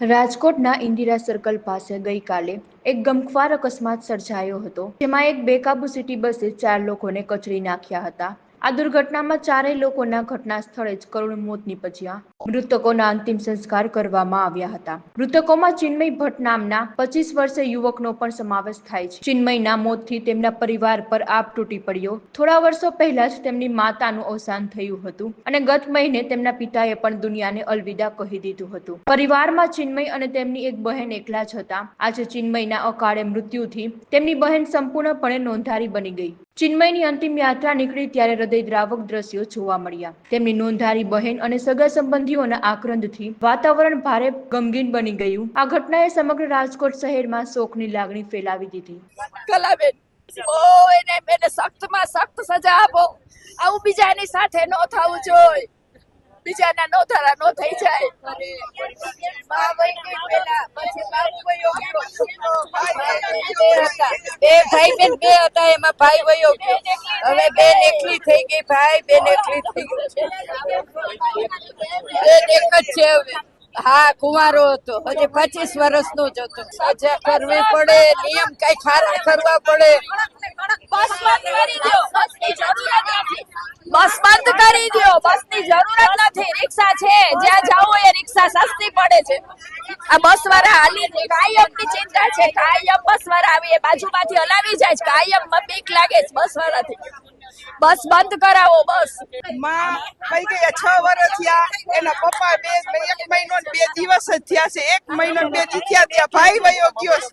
રાજકોટના ઇન્દિરા સર્કલ પાસે ગઈકાલે એક ગમખ્વાર અકસ્માત સર્જાયો હતો. જેમાં એક બેકાબુ સિટી બસે ચાર લોકોને કચડી નાખ્યા હતા. આ દુર્ઘટનામાં ચારેય લોકોના ઘટના સ્થળે જ કરુણ મોત નીપજ્યા. મૃતકોના અંતિમ સંસ્કાર કરવામાં આવ્યા હતા. મૃતકોમાં ચિન્મય ભટ્ટ નામના પચીસ વર્ષે યુવકનો પણ સમાવેશ થાય છે. ચિન્મયના મોતથી તેમના પરિવાર પર આપ તૂટી પડ્યો. થોડા વર્ષો પહેલા જ તેમની માતાનું અવસાન થયું હતું અને ગત મહિને તેમના પિતાએ પણ દુનિયાને અલવિદા કહી દીધું હતું. પરિવારમાં ચિન્મય અને તેમની એક બહેન એકલા જ હતા. આજે ચિન્મયના અકાળે મૃત્યુથી તેમની બહેન સંપૂર્ણપણે નોંધારી બની ગઈ. ચિન્મયની અંતિમ યાત્રા નીકળી ત્યારે હૃદયદ્રાવક દ્રશ્યો જોવા મળ્યા. તેમની નોંધારી બહેન અને સગા સંબંધીઓના આક્રંદથી વાતાવરણ ભારે ગમગીન બની ગયું. આ ઘટનાએ સમગ્ર રાજકોટ શહેરમાં શોકની લાગણી ફેલાવી દીધી. કલાબેન બહુ એને એને સખ્તમાં સખ્ત સજા આપો. આવું બીજાની સાથે ન થવું જોઈએ બીજાના નો ધરા નો થઈ જાય મા વહી ગઈ પહેલા, પછી બાપુ વયો ગયો. બે ભાઈ બેન બે હતા, એમાં ભાઈ વયો ગયો. હવે બેન એકલી થઈ ગઈ, ભાઈ બેન એકલી થઈ ગઈ બેન એક જ છે હવે. હા, કુંવારો હતો. હજી પચીસ વર્ષ નો જ હતો. સજા કરવી પડે, નિયમ કઈ ખારા કરવા પડે બસ બંધ કરી દો બસની જરૂરત નથી બસ બંધ કરી દો બસની જરૂરત નથી. રિક્ષા છે. જ્યાં જાવ એ રિક્ષા સસ્તી પડે છે. આ બસ વાળા હાલી કાયમની ચિંતા છે કાયમ બસ વાળા આવી એ બાજુમાંથી હલાવી જાય છે કાયમ બીક લાગે છે બસ વાળાથી. બસ બંધ કરાવો બસ. માં કઈ ગયા છ વર્ષ થયા. એના પપ્પા બે એક મહિનો બે દિવસ જ થયા છે. એક મહિનો બે દી થયા ત્યાં ભાઈ વયો ગયો છે.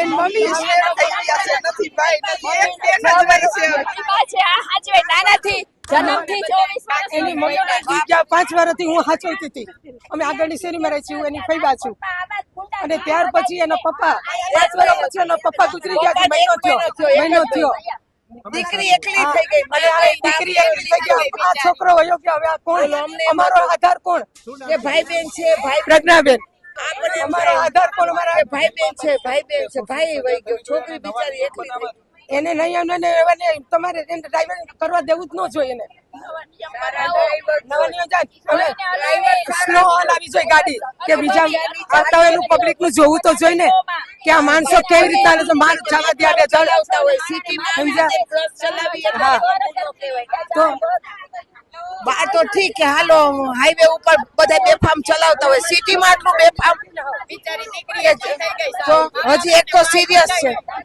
એની મમ્મી થઈ ગયા છે. નથી ભાઈ નથી. એક બેન જ રહી છે પ્રતિભા છે આ હાચવે નાનાથી જન્મથી ચોવીસ એની મમ્મીને જી ગયા પાંચ વર્ષથી હું હાચવતી હતી. અમે આગળની શેરીમાં રહી છું એની ફૈબા છું. અને ત્યાર પછી એના પપ્પા પાંચ વર્ષ પછી એના પપ્પા ગુજરી ગયા છે મહિનો થયો મહિનો થયો. દીકરી એકલી થઈ ગઈ દીકરી એકલી થઈ ગઈ આ છોકરો વયો ગયો હવે આ કોણ? અમારો આધાર કોણ? એ ભાઈ બેન છે ભાઈ પ્રજ્ઞાબેન. અમારો આધાર કોણ? અમારા ભાઈ બેન છે ભાઈ બેન છે ભાઈ વહી ગયો છોકરી બિચારી એકલી એને નહીં એને તમારે ડ્રાઈવર કરવા દેવું જ ન જોઈએ એને. નવા હોલ સ્લો હલાવી જોઈએ ગાડી કે બીજા આવતા હોય પબ્લિકનું જોવું તો જોઈ ને કે આ માણસો કેવી રીતના આવે છે માણસ જવા દે આગળ આવતા હોય સિટીમાં. તો બા તો ઠીક કે હાલો હાઈવે ઉપર બધા બેફામ ચલાવતા હોય સિટીમાં આટલું બેફામ બિચારી તો હજી એક તો સિરિયસ છે